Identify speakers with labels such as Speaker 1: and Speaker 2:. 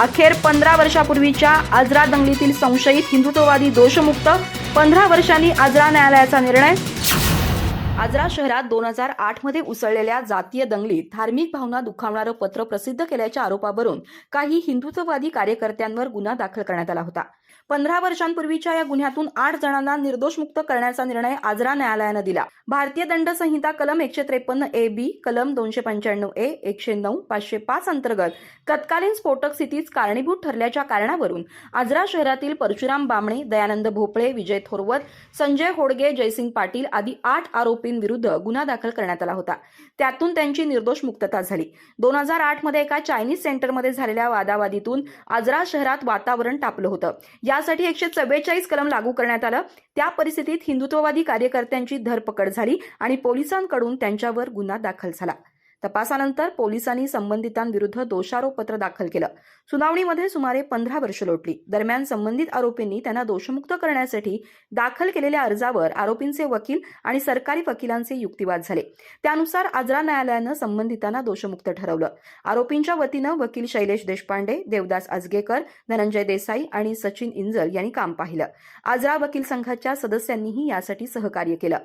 Speaker 1: अखेर पंधरा वर्षापूर्वीच्या आजरा दंगलीतील संशयित हिंदुत्ववादी दोषमुक्त पंधरा वर्षांनी आजरा न्यायालयाचा निर्णय आजरा शहरात दोन हजार आठमध्ये उसळलेल्या जातीय दंगलीत धार्मिक भावना दुखावणारं पत्र प्रसिद्ध केल्याच्या आरोपावरून काही हिंदुत्ववादी कार्यकर्त्यांवर गुन्हा दाखल करण्यात आला होता. पंधरा वर्षांपूर्वीच्या या गुन्ह्यातून आठ जणांना निर्दोष मुक्त करण्याचा निर्णय आजरा न्यायालयानं दिला. भारतीय दंड संहिता कलम एकशे त्रेपन्न ए बी कलम दोनशे पंच्याण्णव ए एकशे नऊ पाचशे पाच अंतर्गत तत्कालीन स्फोटक स्थितीच कारणीभूत ठरल्याच्या कारणावरून आजरा शहरातील परशुराम बामणे दयानंद भोपळे विजय थोरवत संजय होडगे जयसिंग पाटील आदी आठ आरोपी आरोपींविरुद्ध गुन्हा दाखल करण्यात आला होता. त्यातून त्यांची निर्दोष मुक्तता झाली. दोन हजार आठमध्ये एका चायनीज सेंटरमध्ये झालेल्या वादावादीतून आजरा शहरात वातावरण तापलं होतं. यासाठी एकशे चव्वेचाळीस कलम लागू करण्यात आलं. त्या परिस्थितीत हिंदुत्ववादी कार्यकर्त्यांची धरपकड झाली आणि पोलिसांकडून त्यांच्यावर गुन्हा दाखल झाला. तपासानंतर पोलिसांनी संबंधितांविरुद्ध दोषारोपपत्र दाखल केलं. सुनावणीमध्ये सुमारे पंधरा वर्ष लोटली. दरम्यान संबंधित आरोपींनी त्यांना दोषमुक्त करण्यासाठी दाखल केलेल्या अर्जावर आरोपींचे वकील आणि सरकारी वकिलांचे युक्तिवाद झाले. त्यानुसार आजरा न्यायालयानं संबंधितांना दोषमुक्त ठरवलं. आरोपींच्या वतीनं वकील शैलेश देशपांडे देवदास आजगेकर धनंजय देसाई आणि सचिन इंजल यांनी काम पाहिलं. आजरा वकील संघाच्या सदस्यांनीही यासाठी सहकार्य केलं.